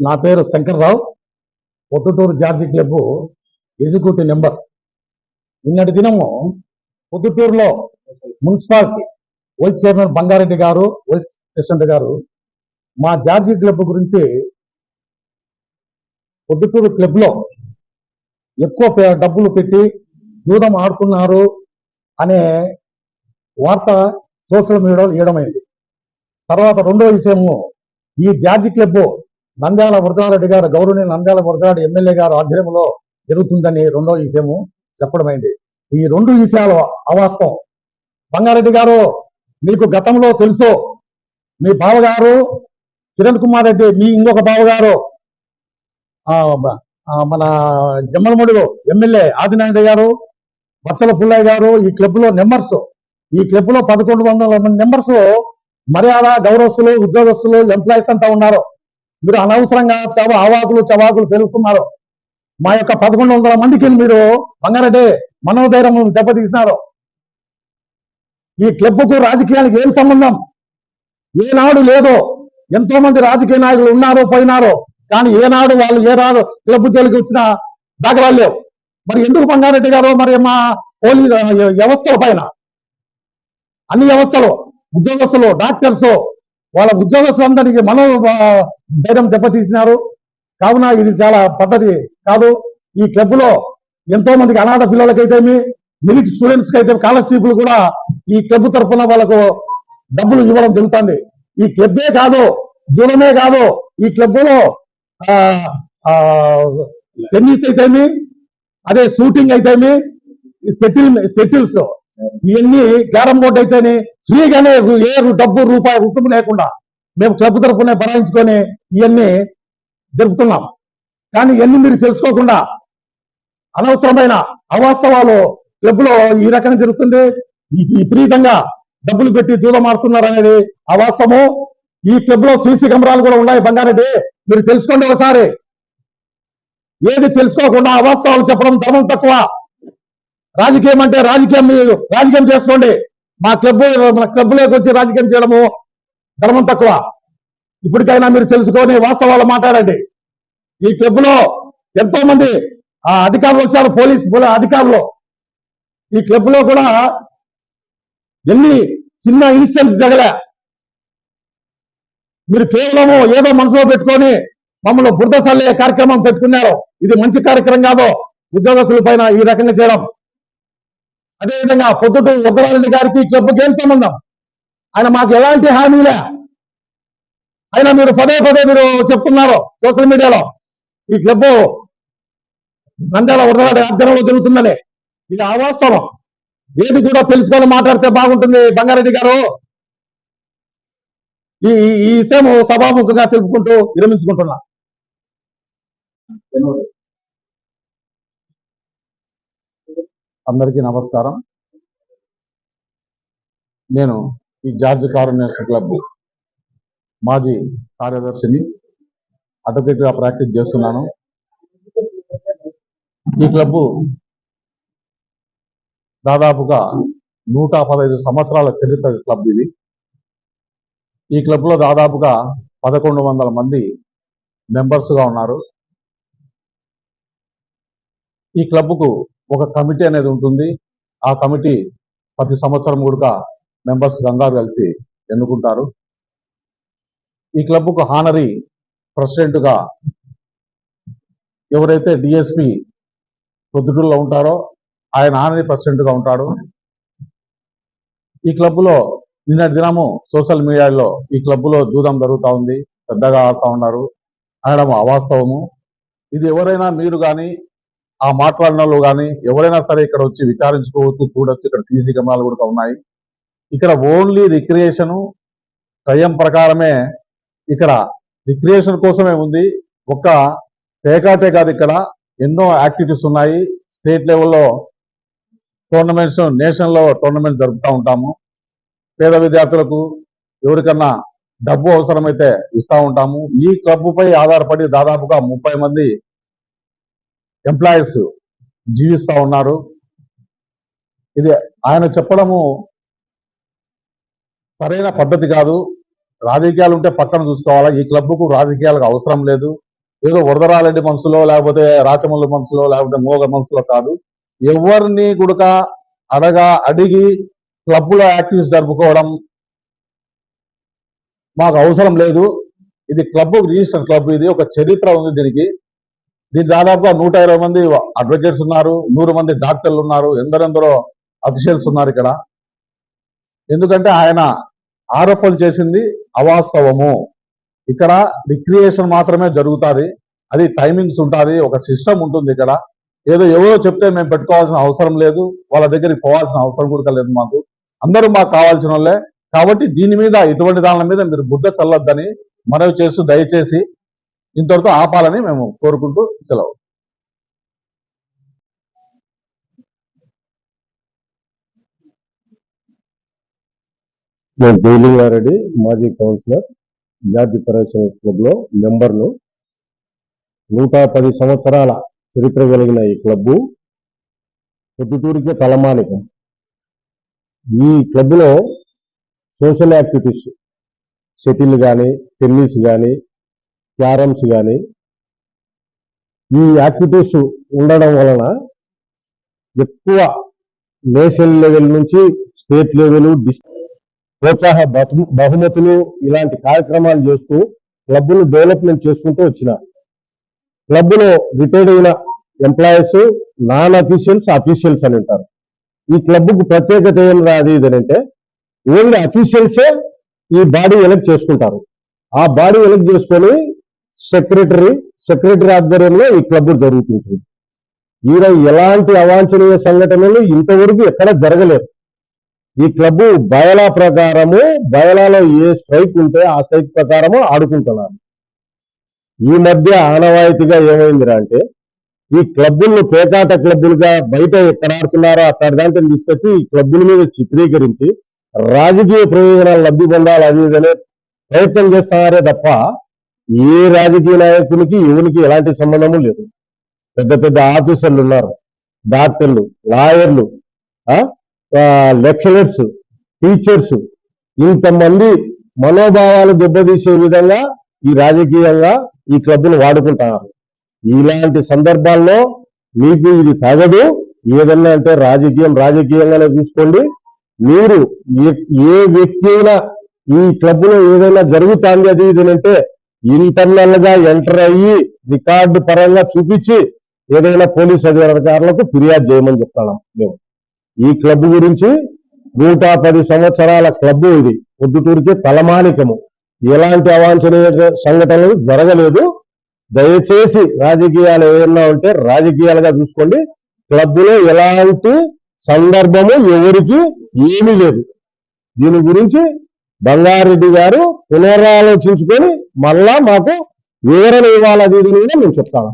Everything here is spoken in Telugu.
నా పేరు Shankarrao. Proddatur George club executive member. నిన్నటి దినము పొద్దుటూరులో మున్సిపాలిటీ వైస్ చైర్మన్ బంగారెడ్డి గారు వైస్ ప్రెసిడెంట్ గారు మా జార్జి క్లబ్ గురించి పొద్దుటూరు క్లబ్లో ఎక్కువ డబ్బులు పెట్టి జూదం ఆడుతున్నారు అనే వార్త సోషల్ మీడియాలో ఇవ్వడమైంది. తర్వాత రెండో విషయము ఈ జార్జి క్లబ్ నంద్యాల వరదారెడ్డి గారు గౌరవనీయ నంద్యాల వరదారెడ్డి ఎమ్మెల్యే గారు ఆధ్వర్యంలో జరుగుతుందని రెండో విషయము చెప్పడమైంది. ఈ రెండు విషయాలు అవాస్తవం. బంగారెడ్డి గారు మీకు గతంలో తెలుసు మీ బావగారు కిరణ్ కుమార్ రెడ్డి మీ ఇంకొక బావగారు ఆ, మన జమ్మలమూడిలో ఎమ్మెల్యే ఆదినారాయణ గారు బచ్చల పుల్లయ్య గారు ఈ క్లబ్లో నెంబర్స్ ఈ క్లబ్లో పదకొండు వందల మంది నెంబర్స్ మర్యాద గౌరవస్తులు ఉద్యోగస్తులు ఎంప్లాయీస్ అంతా ఉన్నారు. మీరు అనవసరంగా చవ ఆవాకులు చవాకులు పెరుగుతున్నారు. మా యొక్క పదకొండు వందల మందికి మీరు బంగారెడ్డి మనోధైర్యం దెబ్బతీసినారు. ఈ క్లబ్కు రాజకీయానికి ఏం సంబంధం? ఏనాడు లేదో ఎంతో మంది రాజకీయ నాయకులు ఉన్నారు పోయినారు కానీ ఏనాడు వాళ్ళు ఏనాడు క్లబ్ జోలికి వచ్చిన దాఖలాలు లేవు. మరి ఎందుకు బంగారెడ్డి గారు మరి మా పోలీసు వ్యవస్థల పైన? అన్ని వ్యవస్థలు ఉద్యోగస్తులు డాక్టర్స్ వాళ్ళ ఉద్యోగస్తులందరికీ మనో ధైర్యం దెబ్బతీసినారు. కావున ఇది చాలా పద్ధతి కాదు. ఈ క్లబ్లో ఎంతో మందికి అనాథ పిల్లలకైతేమి మిలిటరీ స్టూడెంట్స్కి అయితే స్కాలర్షిప్లు కూడా ఈ క్లబ్ తరఫున వాళ్ళకు డబ్బులు ఇవ్వడం జరుగుతుంది. ఈ క్లబ్బే కాదు జూలమే కాదు ఈ క్లబ్లో టెన్నిస్ అయితేమి అదే షూటింగ్ అయితేమి సెటిల్ సెటిల్స్. ఇవన్నీ క్యారం బోర్డు అయితేనే ఫ్రీగానే ఏ డబ్బు రూపాయి రుసుము లేకుండా మేము క్లబ్ తరఫునే భరాయించుకొని ఇవన్నీ జరుపుతున్నాం. కానీ ఇవన్నీ మీరు తెలుసుకోకుండా అనవసరమైన అవాస్తవాలు క్లబ్లో ఈ రకంగా జరుగుతుంది. విపరీతంగా డబ్బులు పెట్టి దూరమాడుతున్నారు అనేది అవాస్తవము. ఈ క్లబ్లో సీసీ కెమెరాలు కూడా ఉన్నాయి బంగారెడ్డి. మీరు తెలుసుకోండి ఒకసారి. ఏది తెలుసుకోకుండా అవాస్తవాలు చెప్పడం ధర్మం తక్కువ. రాజకీయం అంటే రాజకీయం మీరు రాజకీయం చేసుకోండి. మా క్లబ్ మన క్లబ్లోకి వచ్చి రాజకీయం చేయడము ధర్మం తక్కువ. ఇప్పటికైనా మీరు తెలుసుకొని వాస్తవాలు మాట్లాడండి. ఈ క్లబ్లో ఎంతో మంది ఆ అధికారులు వచ్చారు పోలీస్ అధికారులు. ఈ క్లబ్లో కూడా ఎన్ని చిన్న ఇన్సిడెంట్స్ జరగలే మీరు కేవలము ఏదో మనసులో పెట్టుకొని మమ్మల్ని బురద సల్లే కార్యక్రమం పెట్టుకున్నారు. ఇది మంచి కార్యక్రమం కాదు. ఉద్యోగస్తుల పైన ఈ రకంగా చేయడం. అదేవిధంగా పొద్దుటూ ఉత్తరారెడ్డి గారికి క్లబ్కి ఏం సంబంధం? ఆయన మాకు ఎలాంటి హామీలే? అయినా మీరు పదే పదే మీరు చెప్తున్నారు సోషల్ మీడియాలో. ఈ క్లబ్ నంద్యాల ఉత్తరారెడ్డి ఆధ్వర్యంలో జరుగుతుందని. ఇది అవాస్తవం. ఏది కూడా తెలుసుకొని మాట్లాడితే బాగుంటుంది బంగారెడ్డి గారు. ఈ ఈ- ఈ విషయం సభాముఖంగా తెలుపుకుంటూ విరమించుకుంటున్నా. అందరికీ నమస్కారం. నేను ఈ జార్జ్ కారునేస్ క్లబ్ మాజీ కార్యదర్శిని అడ్వకేట్గా ప్రాక్టీస్ చేస్తున్నాను. ఈ క్లబ్ దాదాపుగా నూట పదహైదు సంవత్సరాల చరిత్ర క్లబ్ ఇది. ఈ క్లబ్లో దాదాపుగా పదకొండు వందల మంది మెంబర్స్గా ఉన్నారు. ఈ క్లబ్కు ఒక కమిటీ అనేది ఉంటుంది. ఆ కమిటీ ప్రతి సంవత్సరం కూడా మెంబర్స్ అందరూ కలిసి ఎన్నుకుంటారు. ఈ క్లబ్కు హానరీ ప్రెసిడెంట్గా ఎవరైతే డిఎస్పి పొద్దుటూరులో ఉంటారో ఆయన హానరీ ప్రెసిడెంట్గా ఉంటాడు. ఈ క్లబ్లో నిన్నటి దినము సోషల్ మీడియాలో ఈ క్లబ్లో జూదం జరుగుతూ ఉంది. పెద్దగా ఆడుతూ ఉన్నారు. అనడం అవాస్తవము. ఇది ఎవరైనా మీరు కానీ ఆ మాట్లాడిన వాళ్ళు కానీ ఎవరైనా సరే ఇక్కడ వచ్చి విచారించుకోవచ్చు చూడొచ్చు ఇక్కడ సీసీ కెమెరాలు కూడా ఉన్నాయి. ఇక్కడ ఓన్లీ రిక్రియేషన్ టైం ప్రకారమే ఇక్కడ రిక్రియేషన్ కోసమే ఉంది. ఒక్క పేకాటే కాదు ఇక్కడ. ఎన్నో యాక్టివిటీస్ ఉన్నాయి. స్టేట్ లెవెల్లో టోర్నమెంట్స్ నేషనల్లో టోర్నమెంట్ జరుపుతూ ఉంటాము. పేద విద్యార్థులకు ఎవరికన్నా డబ్బు అవసరమైతే ఇస్తూ ఉంటాము. ఈ క్లబ్ పై ఆధారపడి దాదాపుగా ముప్పై మంది ఎంప్లాయీస్ జీవిస్తా ఉన్నారు. ఇది ఆయన చెప్పడము సరైన పద్ధతి కాదు. రాజకీయాలు ఉంటే పక్కన చూసుకోవాలా. ఈ క్లబ్కు రాజకీయాలకు అవసరం లేదు. ఏదో వరదరాలెడ్డి మనసులో లేకపోతే రాచమల్లు మనసులో లేకపోతే మోగ మనసులో కాదు. ఎవరిని గుడక అడగా అడిగి క్లబ్లో యాక్టివ్స్ జరుపుకోవడం మాకు అవసరం లేదు. ఇది క్లబ్ రిజిస్టర్ క్లబ్ ఇది. ఒక చరిత్ర ఉంది దీనికి. దీని దాదాపుగా నూట ఇరవై మంది అడ్వకేట్స్ ఉన్నారు నూరు మంది డాక్టర్లు ఉన్నారు ఎందరెందరో అఫీషియల్స్ ఉన్నారు ఇక్కడ. ఎందుకంటే ఆయన ఆరోపణలు చేసింది అవాస్తవము. ఇక్కడ రిక్రియేషన్ మాత్రమే జరుగుతుంది. అది టైమింగ్స్ ఉంటుంది ఒక సిస్టమ్ ఉంటుంది ఇక్కడ. ఏదో ఎవరో చెప్తే మేము పెట్టుకోవాల్సిన అవసరం లేదు వాళ్ళ దగ్గరికి పోవాల్సిన అవసరం కూడా లేదు మాకు. అందరూ మాకు కావాల్సిన వాళ్ళే. కాబట్టి దీని మీద ఇటువంటి దాని మీద మీరు బుద్ధ చల్లొద్దని మనవి చేస్తూ దయచేసి ఇంతవరకు ఆపాలని మేము కోరుకుంటూ సెలవు. నేను జయలింగారెడ్డి మాజీ కౌన్సిలర్ విద్యార్థి పరిరక్షణ క్లబ్లో మెంబర్ను నూట పది సంవత్సరాల చరిత్ర కలిగిన ఈ క్లబ్బు పొద్దుటూరికే తలమానికం. ఈ క్లబ్లో సోషల్ యాక్టివిటీస్ షటిల్ కానీ టెన్నిస్ కానీ క్యారమ్స్ కానీ ఈ యాక్టివిటీస్ ఉండడం వలన ఎక్కువ నేషనల్ లెవెల్ నుంచి స్టేట్ లెవెల్ ప్రోత్సాహ బహు- బహుమతులు ఇలాంటి కార్యక్రమాలు చేస్తూ క్లబ్ను డెవలప్మెంట్ చేసుకుంటూ వచ్చిన క్లబ్లో రిటైర్డ్ అయిన ఎంప్లాయీస్ నాన్ అఫీషియల్స్ అఫీషియల్స్ అని ఉంటారు ఈ క్లబ్కు ప్రత్యేకత ఏం రాదు ఇదనంటే ఓన్లీ అఫీషియల్సే ఈ బాడీ ఎలక్ట్ చేసుకుంటారు. ఆ బాడీ ఎలక్ట్ చేసుకొని సెక్రటరీ సెక్రటరీ ఆధ్వర్యంలో ఈ క్లబ్ జరుగుతుంటుంది ఈడ ఎలాంటి అవాంఛనీయ సంఘటనలు ఇంతవరకు ఎక్కడ జరగలేదు. ఈ క్లబ్ బయలా ప్రకారము బయలాలో ఏ స్ట్రైక్ ఉంటే ఆ స్ట్రైక్ ప్రకారము ఆడుకుంటున్నారు. ఈ మధ్య ఆనవాయితీగా ఏమైందిరా అంటే ఈ క్లబ్బులను పేకాట క్లబ్బులుగా బయట ఎక్కడ ఆడుతున్నారో అక్కడ దాంట్లో తీసుకొచ్చి ఈ క్లబ్బుల మీద చిత్రీకరించి రాజకీయ ప్రయోజనాలు లబ్ధి పొందాలి అది ఇదనే ప్రయత్నం చేస్తున్నారే తప్ప ఏ రాజకీయ నాయకునికి ఎవరికి ఎలాంటి సంబంధము లేదు. పెద్ద పెద్ద ఆఫీసర్లు ఉన్నారు డాక్టర్లు లాయర్లు లెక్చరర్స్ టీచర్స్ ఇంతమంది మనోభావాలు దెబ్బతీసే విధంగా ఈ రాజకీయంగా ఈ క్లబ్ను వాడుకుంటున్నారు ఇలాంటి సందర్భాల్లో మీకు ఇది తగదు. ఏదన్నా అంటే రాజకీయం రాజకీయంగానే చూసుకోండి మీరు ఏ- వ్యక్తి అయినా ఈ క్లబ్లో ఏదైనా జరుగుతుంది అది ఇది అంటే ఇంటర్నల్గా ఎంటర్ అయ్యి రికార్డు పరంగా చూపించి ఏదైనా పోలీస్ అధికారులకు ఫిర్యాదు చేయమని చెప్తాం మేము. ఈ క్లబ్ గురించి నూట పది సంవత్సరాల క్లబ్ ఇది. పొద్దుటూరికి తలమానికము. ఎలాంటి అవాంఛనీయ సంఘటనలు జరగలేదు. దయచేసి రాజకీయాలు ఏమన్నా ఉంటే రాజకీయాలుగా చూసుకోండి. క్లబ్లో ఎలాంటి సందర్భము ఎవరికి ఏమీ లేదు. దీని గురించి బంగారెడ్డి గారు పునరాలోచించుకొని మళ్ళా మాకు వివరణ ఇవ్వాలి అది ఇది కూడా మేము చెప్తాము